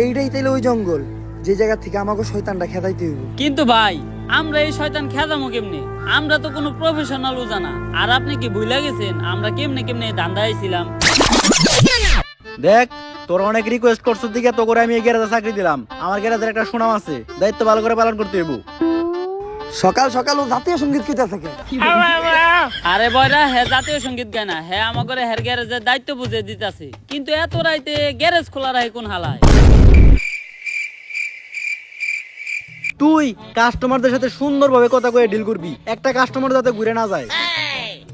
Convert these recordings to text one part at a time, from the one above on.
এইটাই তাইলে ওই জঙ্গল যে জায়গা থেকে আমাকে শয়তানটা খেদাইতে হইব। কিন্তু ভাই আমরা এই শয়তান খেদামো কেমনে? আমরা তো কোনো প্রফেশনাল জানা। আর আপনি কি ভুলে গেছেন? আমরা কেমনে কেমনে ধান্দা আইছিলাম? দেখ তোর অনেক রিকোয়েস্ট করছিস দিকে তো করে আমি এই গ্যারেজে চাকরি দিলাম। আমার গ্যারেজের একটা সুনাম আছে দায়িত্ব ভালো করে পালন করতে হইব। সকাল সকাল ও জাতীয় সংগীত কিতা থাকে আরে বয়রা হে জাতীয় সংগীত গায় না হ্যাঁ আমাকে হের গ্যারেজের দায়িত্ব বুঝে দিতাছে। কিন্তু এত রাইতে গ্যারেজ খোলা রাখে কোন হালায়? তুই কাস্টমারদের সাথে সুন্দরভাবে কথা কয়ে ডিল করবি। একটা কাস্টমার যাতে ঘুরে না যায়।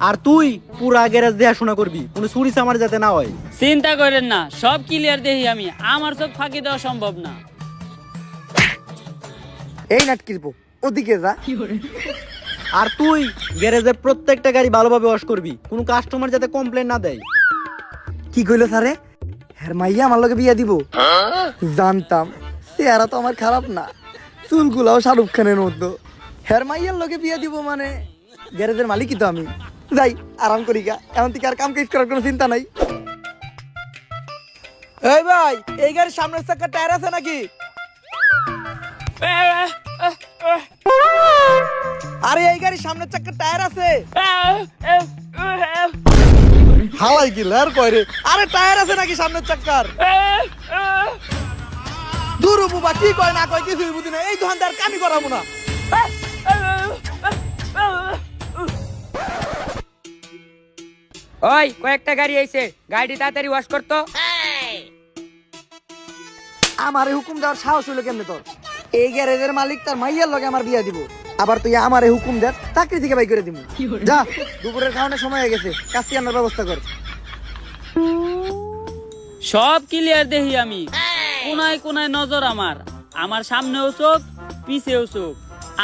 আর তুই পুরা গ্যারেজ দেখাশোনা করবি কোনো চুরি চামার যাতে না হয়। চিন্তা করেন না সব ক্লিয়ার দেখি আমি। আমার চোখ ফাঁকি দেওয়া সম্ভব না। এই নাটকিরপো ওদিকে যা। আর তুই গ্যারেজের প্রত্যেকটা গাড়ি ভালোভাবে ওয়াশ করবি কোনো কাস্টমার যাতে কমপ্লেন না দেয়। কি কইলো স্যারে? হ্যার মাইয়া আমার লগে বিয়া দিব। জানতাম চেহারা তো আমার খারাপ না। চুলগুলাও শাহরুখ খানের মতো। হ্যার মাইয়ার লগে বিয়া দিব মানে? গ্যারেজের মালিকই তো আমি। যাই, আরাম করি গা। এমন থেকে আর কাম কাজ করার কোনো চিন্তা নাই। এই ভাই, এই গাড়ির সামনের চাকা টায়ার আছে নাকি? আরে, এই গাড়ির সামনের চাকা টায়ার আছে? হালাই কি লার কয় রে? আরে, টায়ার আছে নাকি সামনের চাকার? দূর বুবা কি কয় না কয় কিছুই বুঝি না এই দোকানদার কামি করাবো না। ওই কয়েকটা গাড়ি আইছে। গাড়ি তাড়াতাড়ি ওয়াশ করতো। আমার হুকুম দেওয়ার সাহস হইল কেমনে তোর? এই গ্যারেজের মালিক তার মাইয়ার লগে আমার বিয়া দিব। আবার তুই আমার এই হুকুম দেখ চাকরি থেকে বাই করে দিব। যা দুপুরের খাওয়ানোর সময় হয়ে গেছে। কাজটি আনার ব্যবস্থা কর। সব ক্লিয়ার দেখি আমি। কোনায় কোনায় নজর আমার। আমার সামনেও চোখ পিছেও চোখ।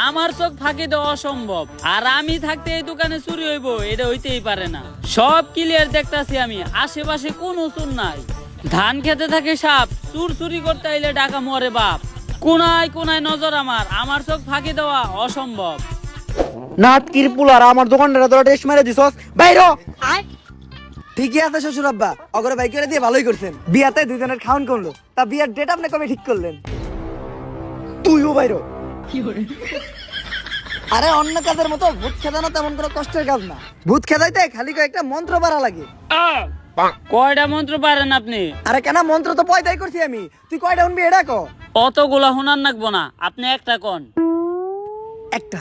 আমার চোখ ফাঁকি দেওয়া অসম্ভব। আর আমি থাকতে এই দোকানে চুরি হইব এটা হইতেই পারে না। সব ক্লিয়ার দেখতাছি আমি আশেপাশে কোনো চুর নাই। ধান খেতে থাকে সাপ চুর চুরি করতে আইলে ডাকা মরে বাপ। কোনায় কোনায় নজর আমার আমার চোখ ফাঁকি দেওয়া অসম্ভব। নাট কিরপুলার আমার দোকানটা তোরা টেস্ট মেরে দিছস। বাইরো ঠিকই আছে শ্বশুর আব্বা অগরে বাই করে দিয়ে ভালোই করছেন। বিয়াতে দুজনের খাওয়ান করল। তা বিয়ার ডেট আপনি কবে ঠিক করলেন? তুইও বাইরো। আরে অন্য কাজের মতো ভূত খেদানো তেমন কোনো কষ্টের কাজ না। ভূত খেদাইতে খালি কয়েকটা মন্ত্র পারা লাগে। কয়টা মন্ত্র পারেন আপনি? আরে কেন? মন্ত্র তো পয়দাই করছি আমি। তুই কয়টা শুনবি এটা কো? অতগুলা হুনার নাকবো না। আপনি একটা কন। একটা।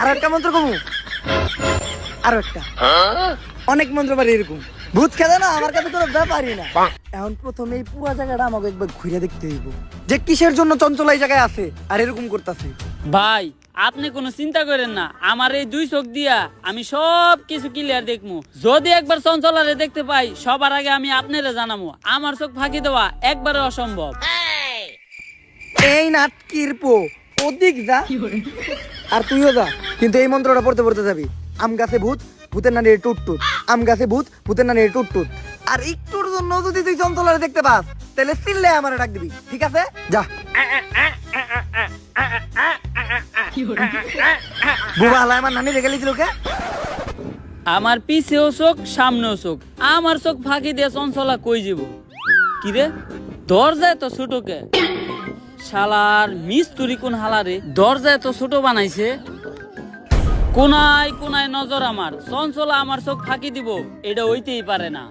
আর একটা মন্ত্র কমু। আর একটা। অনেক মন্ত্র পারি এরকম। ভূত খেদে না আমার কাছে কোনো ব্যাপারই না। এখন প্রথমে এই পুরো জায়গাটা আমাকে একবার ঘুরে দেখতে হইব। যে কিসের জন্য চঞ্চল এই জায়গায় আছে আর এরকম করতেছে। ভাই আপনি কোনো চিন্তা করেন না। আমার এই দুই চোখ দিয়া আমি সব কিছু ক্লিয়ার দেখমু। যদি একবার চঞ্চলারে দেখতে পাই সবার আগে আমি আপনারে জানামু। আমার চোখ ফাঁকি দেওয়া একবারে অসম্ভব। এই নাটকির পো ওদিক যা। আর তুইও যা কিন্তু এই মন্ত্রটা পড়তে পড়তে যাবি। আম গাছে ভূত ভূতের নানি টুট টুট। আম গাছে ভূত, ভূতের নানি টুট আর একটুর জন্য যদি তুই চঞ্চলারে দেখতে পাস, তাহলে চিল্লে আমার ডাক দিবি, ঠিক আছে? যা। বুবা আমার নানি রেখে লিছিল কে আমার পিছেও চোখ, সামনেও চোখ। আমার চোখ ফাঁকি দিয়ে চঞ্চলা কই যাব? কিরে? দরজায় তো ছোটকে শালার মিস্তুরি কোন হালারে দরজায় তো ছোট বানাইছে? কোনায় কোনায় নজর আমার, চঞ্চলা আমার চোখ ফাঁকি দিব, এটা হইতেই পারে না।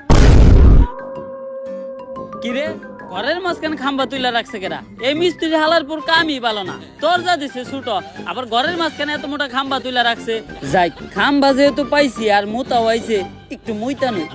কিরে, ঘরের মাঝখানে খাম্বা তুইলা রাখছে কেরা? এই মিস্ত্রি হালার পর কামই ভালো না। দরজা দিছে ছোট, আবার ঘরের মাঝখানে এত মোটা খাম্বা তুইলা রাখছে। যাই, খাম্বা যেহেতু পাইছি আর মোতা হইছে একটু মুইতা নই